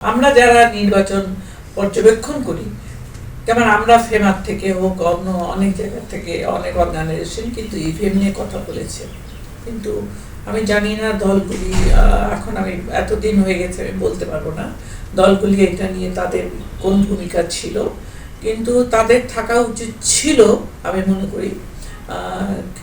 আমরা যারা নির্বাচন পর্যবেক্ষণ করি, যেমন আমরা ফেমার থেকে হোক, অন্য অনেক জায়গা থেকে অনেক অর্গানাইজেশন কিন্তু ইভিএম নিয়ে কথা বলেছে কিন্তু আমি জানি না দলগুলি এখন আমি এতদিন হয়ে গেছে, আমি বলতে পারব না। দলগুলি এটা নিয়ে তাদের কোন ভূমিকা ছিল? কিন্তু তাদের থাকা উচিত ছিল, আমি মনে করি।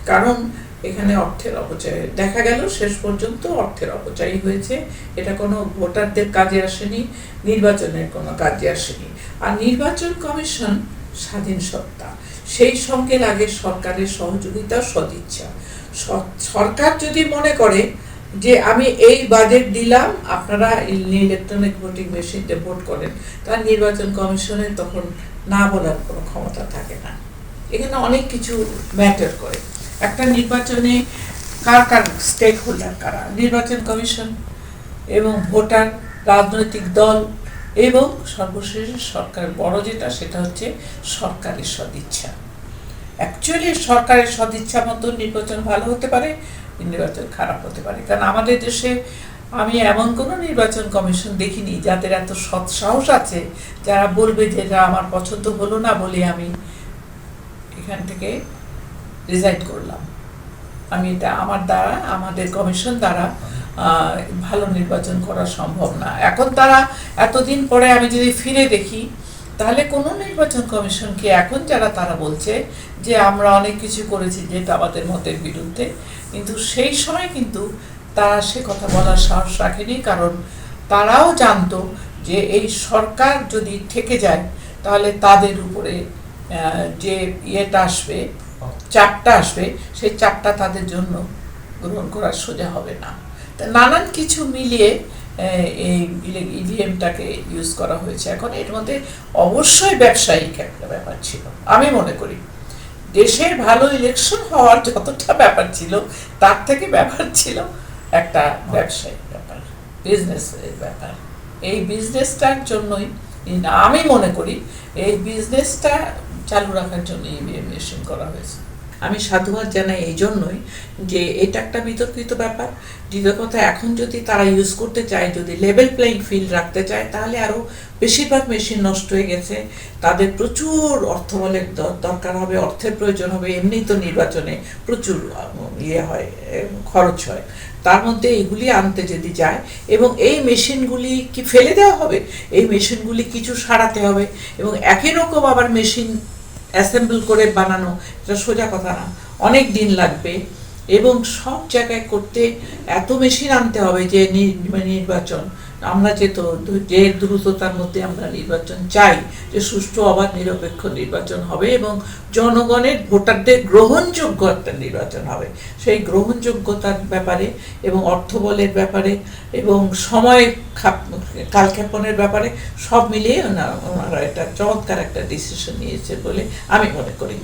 কারণ এখানে অর্থের অপচয়। দেখা গেল শেষ পর্যন্ত অর্থের অপচয় হয়েছে। এটা কোনো ভোটারদের কাজে আসেনি, নির্বাচনের কোনো কাজে আসেনি। আর নির্বাচন কমিশন স্বাধীন সত্তা। সেই সঙ্গে লাগে সরকারের সহযোগিতা, সদিচ্ছা। সরকার যদি মনে করে যে আমি এই বাজেট দিলাম, আপনারা ইলেকট্রনিক ভোটিং মেশিনতে ভোট করেন, তার নির্বাচন কমিশনের তখন না বলার কোনো ক্ষমতা থাকে না। এখানে অনেক কিছু ম্যাটার করে। একটা নির্বাচনে কার কার স্টেক হোল্ডার কারা? নির্বাচন কমিশন এবং ভোটার, রাজনৈতিক দল এবং সর্বশেষ সরকার। বড় যেটা, সেটা হচ্ছে সরকারের সদিচ্ছা। অ্যাকচুয়ালি সরকারের সদিচ্ছা মতো নির্বাচন ভালো হতে পারে, নির্বাচন খারাপ হতে পারে। কারণ আমাদের দেশে আমি এমন কোনো নির্বাচন কমিশন দেখিনি যাদের এত সৎ সাহস আছে, যারা বলবে যে আমার পছন্দ হলো না বলে আমি এখান থেকে রিজাইন করলাম। আমি এটা আমার দ্বারা, আমাদের কমিশন দ্বারা ভালো নির্বাচন করা সম্ভব না। এখন তারা এতদিন পরে আমি যদি ফিরে দেখি, তাহলে কোনো নির্বাচন কমিশনকে এখন যারা তারা বলছে যে আমরা অনেক কিছু করেছি যেটা আমাদের মতের বিরুদ্ধে, কিন্তু সেই সময় কিন্তু তারা সে কথা বলার সাহস রাখেনি, কারণ তারাও জানতো যে এই সরকার যদি থেকে যায়, তাহলে তাদের উপরে যে ইয়েটা আসবে চাপটা আসবে, সেই চারটা তাদের জন্য গ্রহণ করা সোজা হবে না। তা নানান কিছু মিলিয়ে এই ইভিএমটাকে ইউজ করা হয়েছে। এখন এর মধ্যে অবশ্যই ব্যবসায়িক একটা ব্যাপার ছিল, আমি মনে করি। দেশের ভালো ইলেকশন হওয়ার যতটা ব্যাপার ছিল, তার থেকে ব্যাপার ছিল একটা ব্যবসায়িক ব্যাপার বিজনেসের ব্যাপার। এই বিজনেসটার জন্যই আমি মনে করি, এই বিজনেসটা চালু রাখার জন্য ইভিএম মেশিন করা হয়েছে। আমি সাধুবাদ জানাই এই জন্যই যে এটা একটা বিতর্কিত ব্যাপার। দ্বিতীয় কথা, এখন যদি তারা ইউজ করতে চায়, যদি লেভেল প্লেইং ফিল্ড রাখতে চায়, তাহলে আরও বেশিরভাগ মেশিন নষ্ট হয়ে গেছে। তাদের প্রচুর অর্থ বলে দরকার হবে, অর্থের প্রয়োজন হবে এমনি তো নির্বাচনে প্রচুর ইয়ে হয় খরচ হয়। তার মধ্যে এগুলি আনতে যদি যায় এবং এই মেশিনগুলি কি ফেলে দেওয়া হবে? এই মেশিনগুলি কিছু সারাতে হবে এবং একই রকম আবার মেশিন অ্যাসেম্বল করে বানানো, এটা সোজা কথা না। অনেক দিন লাগবে এবং সব জায়গায় করতে এত মেশিন আনতে হবে যে নি- নির্বাচন। আমরা যে তো যে দ্রুততার মধ্যে আমরা নির্বাচন চাই, যে সুষ্ঠু, অবাধ, নিরপেক্ষ নির্বাচন হবে এবং জনগণের ভোটারদের গ্রহণযোগ্য একটা নির্বাচন হবে। সেই গ্রহণযোগ্যতার ব্যাপারে এবং অর্থবলের ব্যাপারে এবং সময় খাপ, কালক্ষেপণের ব্যাপারে সব মিলিয়ে ওনা- ওনারা একটা চমৎকার একটা ডিসিশন নিয়েছে বলে আমি মনে করি।